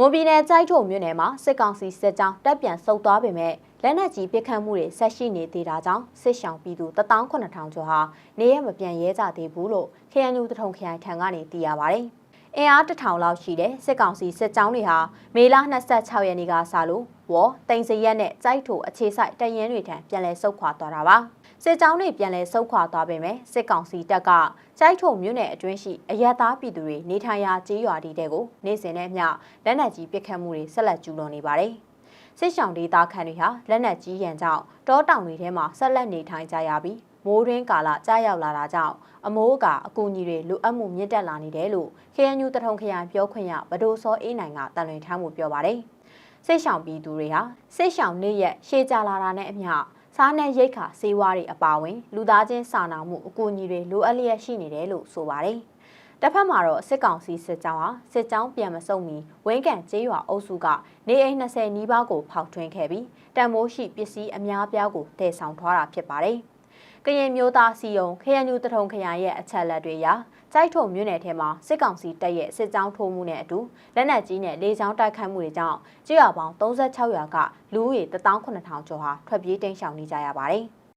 မွန်ပြည်နယ်ကြိုက်ထုံမြို့နယ်မှာစစ်ကောင်စီစစ်ကြောင်းတပ်ပြန်ဆုတ်သွားပေမဲ့လက်နက်ကြီးပစ်ခတ်မှုတွေဆက်ရှိနေသေးတာကြောင့်စစ်ရှောင်ပြည်သူ18000ကျော်ဟာနေရမပြန်ရဲကြသေးဘူးလို့ KNU တထုံခရိုင်ထံကနေသိရပါဗျ။ အင်အားတစ်ထောင်လောက်ရှိတဲ့စစ်ကောင်စီစစ်ကြောင်းတွေဟာမေလ26ရက်နေ့ကစလို့ဝေါ်တိန်စရက်နဲ့ကြိုက်ထုအခြေဆိုင်တရင်တွေထံပြန်လည်ဆုတ်ခွာသွားတာပါ။စစ်ကြောင်းတွေပြန်လည်ဆုတ်ခွာသွားပေမဲ့စစ်ကောင်စီတပ်ကကြိုက်ထုံမြို့နယ်အတွင်းရှိအရက်သားပြည်သူတွေနေထိုင်ရာကျေးရွာတီတဲ့ကိုနေ့စဉ်နဲ့မျှလက်နက်ကြီးပစ်ခတ်မှုတွေဆက်လက်ကျူးလွန်နေပါတယ်။စစ်ဆောင်ဒေသခံတွေဟာလက်နက်ကြီးရန်ကြောင့်တောတောင်တွေထဲမှာဆက်လက်နေထိုင်ကြရပြီးမိုးရင်းကာလကြားရောက်လာတာကြောင့်အမိုးကအကူအညီတွေလိုအပ်မှုမြင့်တက်လာနေတယ်လို့ KNU တထုံခရိုင်ပြောခွင့်ရဗဒိုစောအေးနိုင်ကတန်လွင်ထမ်းမှုပြောပါတယ်။စစ်ဆောင်ပြည်သူတွေဟာစစ်ဆောင်နေ့ရက်ရှေ့ကြလာတာနဲ့အမျှစားနပ်ရိက္ခာစေဝါတွေအပါအဝင် လူသားချင်းစာနာမှုအကူအညီတွေလိုအပ်လျက်ရှိနေတယ်လို့ဆိုပါတယ်။တစ်ဖက်မှာတော့စစ်ကောင်စီစစ်ကြောင်းဟာစစ်ကြောင်းပြန်မစုံမီဝင်းကန်ကျေးရွာအုပ်စုကနေအိမ်20နီးပါးကိုဖောက်ထွင်းခဲ့ပြီးတံမိုးရှိပစ္စည်းအများပြားကိုတည်ဆောင်ထားတာဖြစ်ပါတယ်။ ကရင်မျိုးသားစီယုံခရညူတထုံခရိုင်ရဲ့အချက်လက်တွေအရကြိုက်ထုံမြို့နယ်ထဲမှာစစ်ကောင်စီတပ်ရဲ့စစ်ကြောင်းထိုးမှုနဲ့အတူလက်နက်ကြီးနဲ့လေကြောင်းတိုက်ခိုက်မှုတွေကြောင့်ကြေးရွာပေါင်း36ရွာကလူဦးရေ18000ကျော်ဟာထွက်ပြေးတိမ်းရှောင်နေကြရပါတယ်။